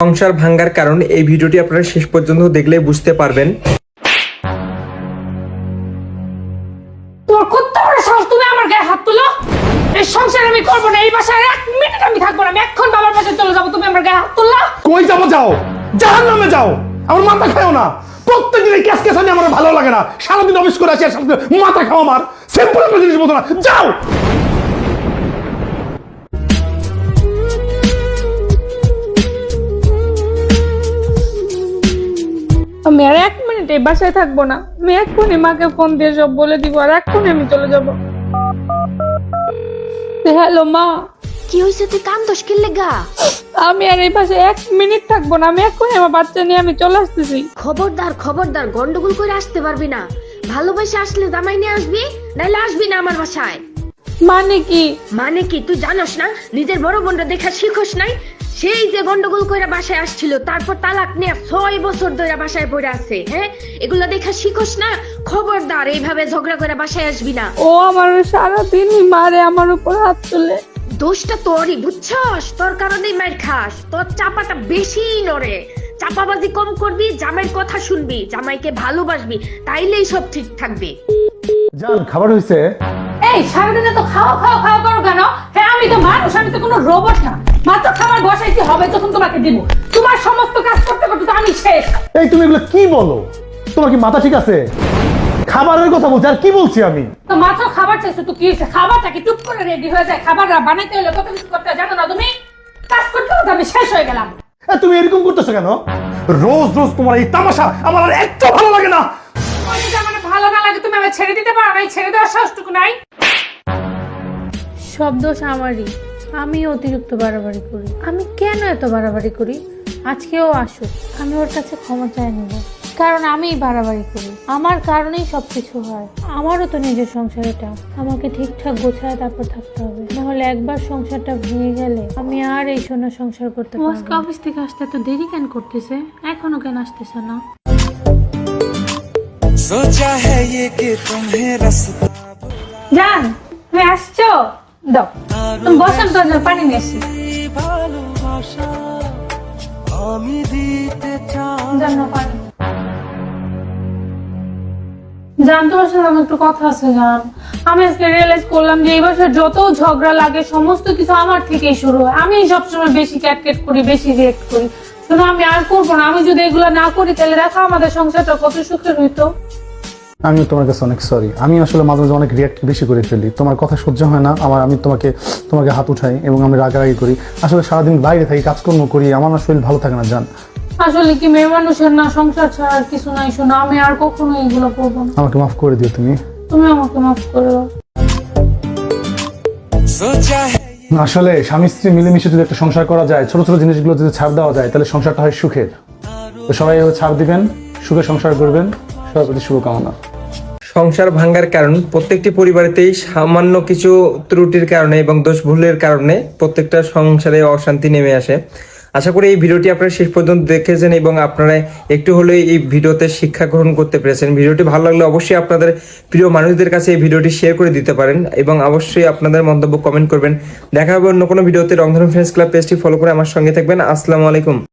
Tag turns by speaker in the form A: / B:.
A: সংসার ভাঙ্গার কারণ এই ভিডিওটি আপনারা শেষ পর্যন্ত দেখলে বুঝতে পারবেন।
B: তোমার কত বড় সাহস তুমি আমার গায়ে হাত তুলো? এই সংসার আমি করব না এই বাসায় এক মিনিট আমি থাকব না আমি এখন বাবার পাশে চলে যাব তুমি আমার গায়ে হাত তুললা?
C: কই যাব যাও? যাও। আমার মাথা খাও না। প্রত্যেকদিন এই ক্যাশ ক্যাসানি আমার ভালো লাগে না। সারাদিন অফিস করে আসি আর সারাদিন মাথা খাও আমার। সিম্পল একটা জিনিস বলতো না। যাও!
B: এই বাসায় থাকব না। আমি এক্ষুনি মাকে ফোন দিয়ে সব বলে দিব আর এক্ষুনি আমি চলে যাব। হ্যালো মা।
D: কি হয়েছে? তুই কান্দোস কি লেগা?
B: আমি আর এই বাসায় এক মিনিট থাকব না আমি এক্ষুনি আমার বাচ্চা নিয়ে আমি চলে আসতেছি।
D: খবরদার খবরদার গন্ডগোল করে আসতে পারবি না। ভালোবাসে আসলে জামাই নিয়ে আসবি নাইলে আসবি না আমার বাসায়।
B: মানে কি?
D: মানে কি? তুই জানোস না? নিজের বড় বোনটা দেখা শিখোস নাই? সেই যে গন্ডগোল করে বাসায় আসছিল তারপর তালাক নিয়ে ছয় বছর ধরে বাসায় পড়ে আছে হ্যাঁ? এগুলো দেখা শিখোস না? খবরদার এইভাবে ঝগড়া করে বাসায় আসবি না।
B: ও আমার সারাদিনই মারে আমার উপর হাত তুলে।
D: দোষটা তোরই বুঝছস? তোর কারণেই মার খাস। তোর চাপাটা বেশি নড়ে। চাপাবাজি কম করবি জামাইয়ের কথা শুনবি জামাইকে ভালোবাসবি তাইলেই সব ঠিক থাকবে।
C: জান খাবার হয়েছে
B: এই সারাদিনে তো খাওয়া খাওয়া খাওয়া করো কেন? হ্যাঁ আমি তো মানুষ আমি তো কোনো রোবট না। খাবার হবে তখন তোমাকে দিব। তোমার সমস্ত কাজ করতে করতে তো আমি শেষ।
C: এই তুমি এগুলো কি বলো? তোমার কি মাথা ঠিক আছে? খাবারের কথা বলছি আর কি বলছি আমি?
B: তো মাত্র খাবার চাইছো তো কি হয়েছে? খাবারটা কি টুপ করে রেডি হয়ে যায়? খাবার বানাইতে হলে কত কিছু করতে হয় জানো না তুমি? কাজ করতে করতে আমি শেষ হয়ে গেলাম।
C: তুমি এরকম করতেছো কেন? রোজ রোজ তোমার এই তামাশা আমার আর একটু ভালো লাগে না।
B: ভালো না লাগে তুমি আমায় ছেড়ে দিতে পারো না ছেড়ে দেওয়ার সাহসটুকু নাই।
E: সব দোষ আমারই। আমি অতিরিক্ত বাড়াবাড়ি করি আমি কেন এত বাড়াবাড়ি করি আজকেও আসুক আমি ওর কাছে ক্ষমা চাই নেব কারণ আমিই বাড়াবাড়ি করি আমার কারণেই সব কিছু হয় আমারও তো নিজের সংসার এটা আমাকে ঠিকঠাক গোছায় তারপর থাকতে হবে নাহলে একবার সংসারটা ভেঙে গেলে আমি আর এই সোনা সংসার করতে পারবো আজকে অফিস থেকে আসতে এত দেরি কেন করতেছে এখনো কেন আসতেছে না
F: सोचा है ये कि तुम्हें रास्ता
B: জান তুমি আসছো দাও। বসান তোর পানি নিয়ে এসছি
F: আমি দিতে
B: পানি। জান তোমার সাথে আমার একটু কথা আছে জান। আমি আজকে রিয়েলাইজ করলাম যে এই বছর যত ঝগড়া লাগে সমস্ত কিছু আমার থেকেই শুরু হয়। আমি সবসময় বেশি ক্যাটকেট করি বেশি রিয়েক্ট করি। শুধু আমি আর করব না আমি যদি এগুলো না করি তাহলে দেখো আমাদের সংসারটা কত সুখের হইতো।
C: আমিও তোমার কাছে অনেক সরি আমি আসলে মাঝে মাঝে অনেক রিয়াক্ট বেশি করে ফেলি। তোমার কথা সহ্য হয় না। আমার আমি তোমাকে তোমাকে হাত উঠাই এবং আমি রাগারাগি করি। আসলে সারাদিন বাইরে থাকি কাজকর্ম করি। আমার না শরীর ভালো থাকে না জান।
B: আসলে কি মেয়ে মানুষের না সংসার ছাড়া আর কিছু নাই? শোনা আমি আর কখনো এগুলো করব
C: আমাকে মাফ করে দিও তুমি।
B: তুমি আমাকে মাফ করো।
C: আসলে স্বামী স্ত্রী মিলেমিশে যদি একটা সংসার করা যায় ছোট ছোট জিনিসগুলো যদি ছাড় দেওয়া যায় তাহলে সংসারটা হয় সুখের। তো সবাই ছাড় দিবেন সুখে সংসার করবেন। সবার প্রতি শুভকামনা।
A: সংসার ভাঙ্গার কারণ প্রত্যেকটি পরিবারেতেই সামান্য কিছু ত্রুটির কারণে এবং দোষ ভুলের কারণে প্রত্যেকটা সংসারে অশান্তি নেমে আসে। আশা করি এই ভিডিওটি আপনারা শেষ পর্যন্ত দেখেছেন এবং আপনারা একটু হলেও এই ভিডিওতে শিক্ষা গ্রহণ করতে পেরেছেন। ভিডিওটি ভালো লাগলে অবশ্যই আপনাদের প্রিয় মানুষদের কাছে এই ভিডিওটি শেয়ার করে দিতে পারেন এবং অবশ্যই আপনাদের মন্তব্য কমেন্ট করবেন। দেখা হবে অন্য কোনো ভিডিওতে। রংধনু ফ্রেন্ডস ক্লাব পেজটি ফলো করে আমার সঙ্গে থাকবেন। আসসালামু আলাইকুম।